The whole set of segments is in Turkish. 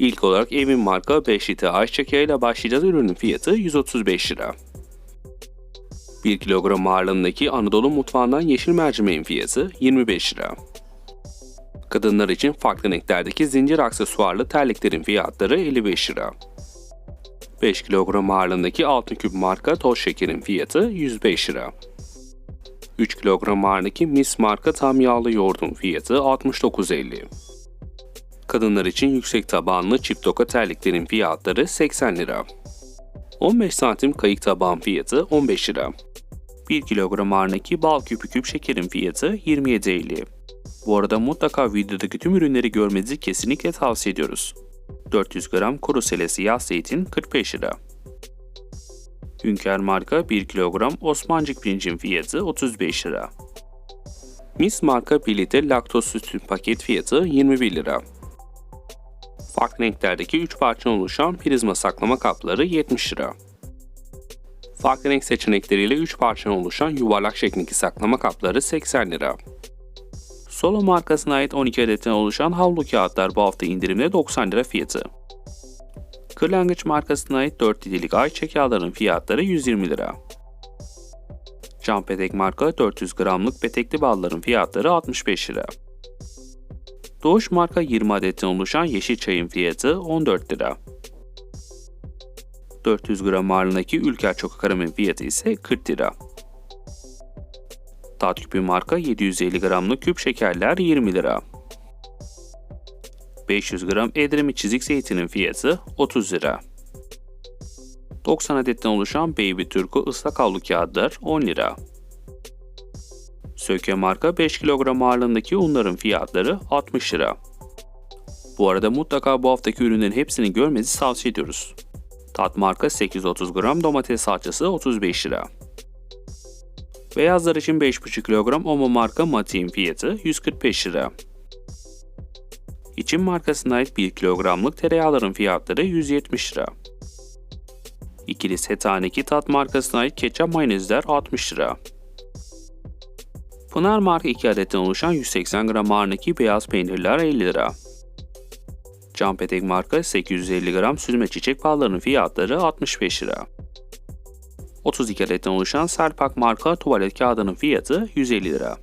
İlk olarak Evin marka 5 litre ayçiçek yağı ile başlayacağız. Ürünün fiyatı 135 lira. 1 kilogram ağırlığındaki Anadolu mutfağından yeşil mercimeğin fiyatı 25 lira. Kadınlar için farklı renklerdeki zincir aksesuarlı terliklerin fiyatları 55 lira. 5 kilogram ağırlığındaki altın küp marka toz şekerin fiyatı 105 lira. 3 kilogram ağırlığındaki Miss marka tam yağlı yoğurdun fiyatı 69.50. Kadınlar için yüksek tabanlı çift doka terliklerin fiyatları 80 lira. 15 santim kayık tabağın fiyatı 15 lira. 1 kilogram ağırlığındaki bal küpü küp şekerin fiyatı 27.50. Bu arada mutlaka videodaki tüm ürünleri görmenizi kesinlikle tavsiye ediyoruz. 400 gram kuru sele siyah zeytin 45 lira. Hünkar marka 1 kilogram Osmancık pirincin fiyatı 35 lira. Mis marka 1 litre laktoz sütün paket fiyatı 21 lira. Farklı renklerdeki 3 parça oluşan prizma saklama kapları 70 lira. Farklı renk seçenekleriyle 3 parça oluşan yuvarlak şeklindeki saklama kapları 80 lira. Solo markasına ait 12 adetten oluşan havlu kağıtlar bu hafta indirimde 90 lira fiyatı. Kırlangıç markasına ait 4 litrelik ayçiçek yağların fiyatları 120 lira. Can Petek marka 400 gramlık petekli balların fiyatları 65 lira. Doğuş marka 20 adetten oluşan yeşil çayın fiyatı 14 lira. 400 gram ağırlığındaki Ülker Çoka Karam'ın fiyatı ise 40 lira. Tat küpü marka 750 gramlık küp şekerler 20 lira. 500 gram Edremit çizik zeytinin fiyatı 30 lira. 90 adetten oluşan Baby Turku ıslak havlu kağıtlar 10 lira. Söke marka 5 kilogram ağırlığındaki unların fiyatları 60 lira. Bu arada mutlaka bu haftaki ürünlerin hepsini görmenizi tavsiye ediyoruz. Tat marka 830 gram domates salçası 35 lira. Beyazlar için 5,5 kilogram Omo marka Mati'nin fiyatı 145 lira. İçin markasına ait 1 kilogramlık tereyağların fiyatları 170 lira. İkili setaneki tat markasına ait ketçap mayonezler 60 lira. Pınar marka 2 adetten oluşan 180 gram ağırlığındaki beyaz peynirler 50 lira. Can Petek marka 850 gram süzme çiçek ballarının fiyatları 65 lira. 32 adetten oluşan Serpak marka tuvalet kağıdının fiyatı 150 lira.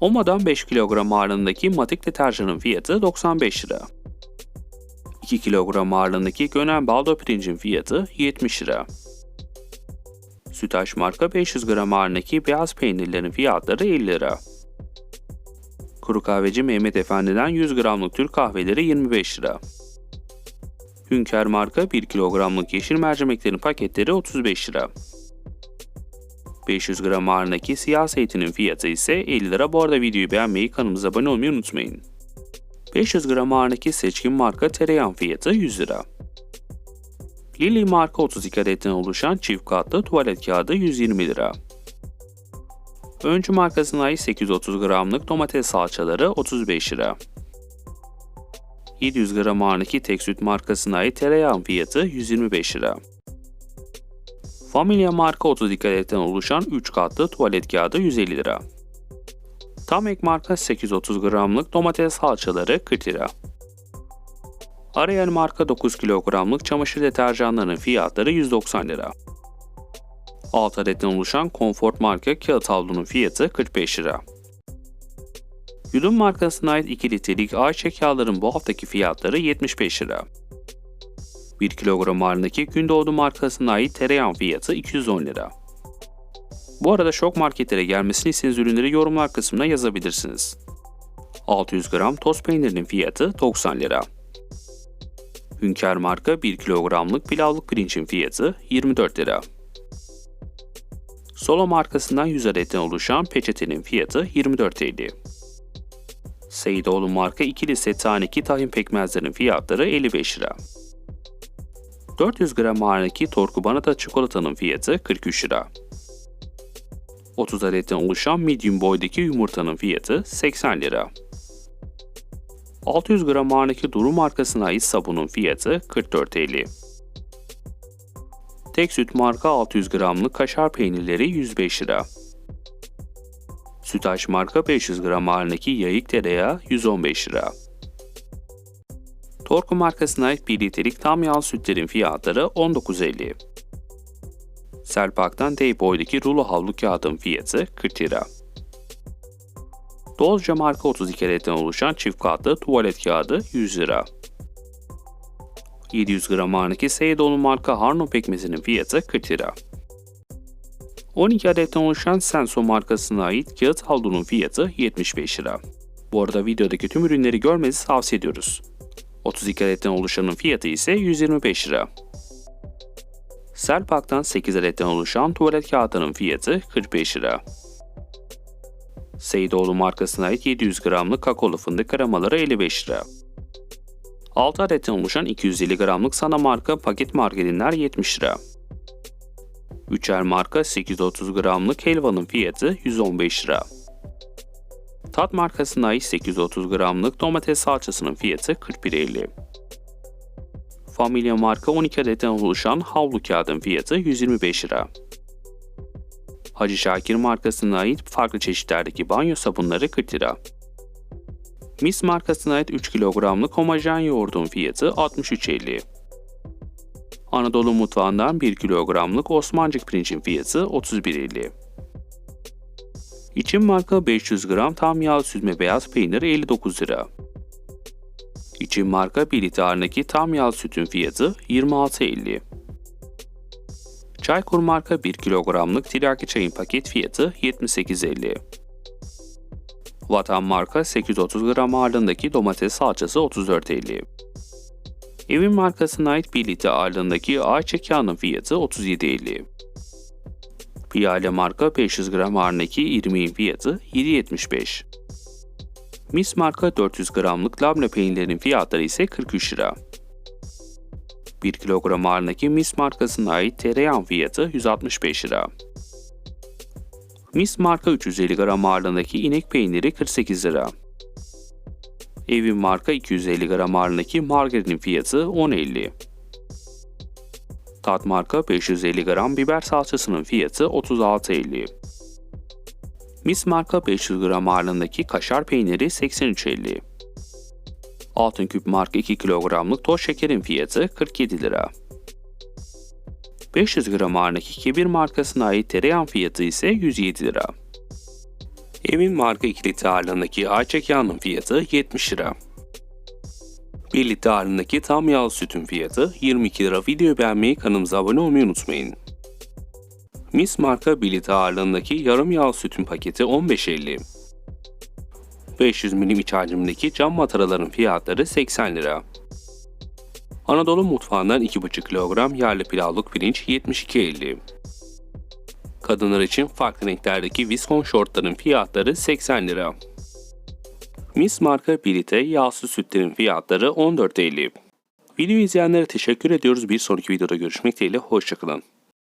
Oma'dan 5 kilogram ağırlığındaki matik deterjanın fiyatı 95 lira. 2 kilogram ağırlığındaki Gönen Baldo pirincin fiyatı 70 lira. Sütaş marka 500 gram ağırlığındaki beyaz peynirlerin fiyatları 50 lira. Kuru kahveci Mehmet Efendi'den 100 gramlık Türk kahveleri 25 lira. Hünkar marka 1 kilogramlık yeşil mercimeklerin paketleri 35 lira. 500 gram ağırlığındaki siyah zeytinin fiyatı ise 50 lira. Bu arada videoyu beğenmeyi, kanalımıza abone olmayı unutmayın. 500 gram ağırlığındaki seçkin marka tereyağın fiyatı 100 lira. Lily marka 32 adetten oluşan çift katlı tuvalet kağıdı 120 lira. Öncü markasına ait 830 gramlık domates salçaları 35 lira. 700 gram ağırlığındaki tek süt markasına ait tereyağın fiyatı 125 lira. Familia marka 32 adetten oluşan 3 katlı tuvalet kağıdı 150 lira. Tam ek marka 830 gramlık domates salçaları 40 lira. Ariel marka 9 kilogramlık çamaşır deterjanlarının fiyatları 190 lira. 6 adetten oluşan Comfort marka kağıt havlunun fiyatı 45 lira. Yudum markasına ait 2 litrelik ayçiçek yağların bu haftaki fiyatları 75 lira. 1 kilogram ağırlığındaki Gündoğdu markasına ait tereyağın fiyatı 210 lira. Bu arada şok marketlere gelmesini istediğiniz ürünleri yorumlar kısmına yazabilirsiniz. 600 gram toz peynirinin fiyatı 90 lira. Hünkar marka 1 kilogramlık pilavlık pirincin fiyatı 24 lira. Solo markasından 100 adetten oluşan peçetenin fiyatı 24.50. Seyidoğlu marka ikili set taneki tahin pekmezlerin fiyatları 55 lira. 400 gram ağırlığındaki Torku Banata çikolatanın fiyatı 43 lira. 30 adetten oluşan medium boydaki yumurtanın fiyatı 80 lira. 600 gram ağırlığındaki Duru markasına ait sabunun fiyatı 44.50. Tek süt marka 600 gramlık kaşar peynirleri 105 lira. Sütaş marka 500 gram ağırlığındaki yayık tereyağı 115 lira. Torku markasına ait 1 litrelik tam yağlı sütlerin fiyatları 19.50. Selpak'tan Day boydaki rulo havlu kağıdın fiyatı 40 lira. Dolca marka 32 adetten oluşan çift katlı tuvalet kağıdı 100 lira. 700 gram ağırlık Seydoğlu marka Harno pekmezinin fiyatı 40 lira. 12 adetten oluşan Senso markasına ait kağıt havlunun fiyatı 75 lira. Bu arada videodaki tüm ürünleri görmenizi tavsiye ediyoruz. 32 adetten oluşanın fiyatı ise 125 lira. Selpak'tan 8 adetten oluşan tuvalet kağıtının fiyatı 45 lira. Seydoğlu markasına ait 700 gramlık kakaolu fındık kremaları 55 lira. 6 adetten oluşan 250 gramlık sana marka paket margarinler 70 lira. 3'er marka 830 gramlık helvanın fiyatı 115 lira. Tat markasına ait 830 gramlık domates salçasının fiyatı 41.50. Familya marka 12 adetten oluşan havlu kağıdın fiyatı 125 lira. Hacı Şakir markasına ait farklı çeşitlerdeki banyo sabunları 40 lira. Mis markasına ait 3 kilogramlık homojen yoğurdun fiyatı 63.50. Anadolu mutfağından 1 kilogramlık Osmancık pirincin fiyatı 31.50. İçin marka 500 gram tam yağlı süzme beyaz peynir 59 lira. İçin marka 1 litre ağırlığındaki tam yağlı sütün fiyatı 26.50. Çaykur marka 1 kilogramlık tiryaki çayın paket fiyatı 78.50. Vatan marka 830 gram ağırlığındaki domates salçası 34.50. Evin markasına ait 1 litre ağırlığındaki ayçiçek yağının fiyatı 37.50. Piyale marka 500 gram ağırlığındaki irmiğin fiyatı 7.75. Mis marka 400 gramlık labne peynirlerin fiyatları ise 43 lira. 1 kilogram ağırlığındaki Mis markasına ait tereyağın fiyatı 165 lira. Mis marka 350 gram ağırlığındaki inek peyniri 48 lira. Evin marka 250 gram ağırlığındaki margarinin fiyatı 10.50. Tat marka 550 gram biber salçasının fiyatı 36.50. Mis marka 500 gram ağırlığındaki kaşar peyniri 83.50. Altın küp marka 2 kilogramlık toz şekerin fiyatı 47 lira. 500 gram ağırlığındaki kebir markasına ait tereyağın fiyatı ise 107 lira. Emin marka 2 litre ağırlığındaki ayçiçek yağının fiyatı 70 lira. 1 litre ağırlığındaki tam yağlı sütün fiyatı 22 lira. Videoyu beğenmeyi, kanalımıza abone olmayı unutmayın. Mis marka 1 litre ağırlığındaki yarım yağlı sütün paketi 15.50. 500 milim iç hacimdeki cam mataraların fiyatları 80 lira. Anadolu mutfağından 2,5 kilogram yerli pilavlık pirinç 72.50. Kadınlar için farklı renklerdeki viskon şortların fiyatları 80 lira. Miss marka 1 litre yağsız sütlerin fiyatları 14.50. Video izleyenlere teşekkür ediyoruz. Bir sonraki videoda görüşmek dileğiyle. Hoşçakalın.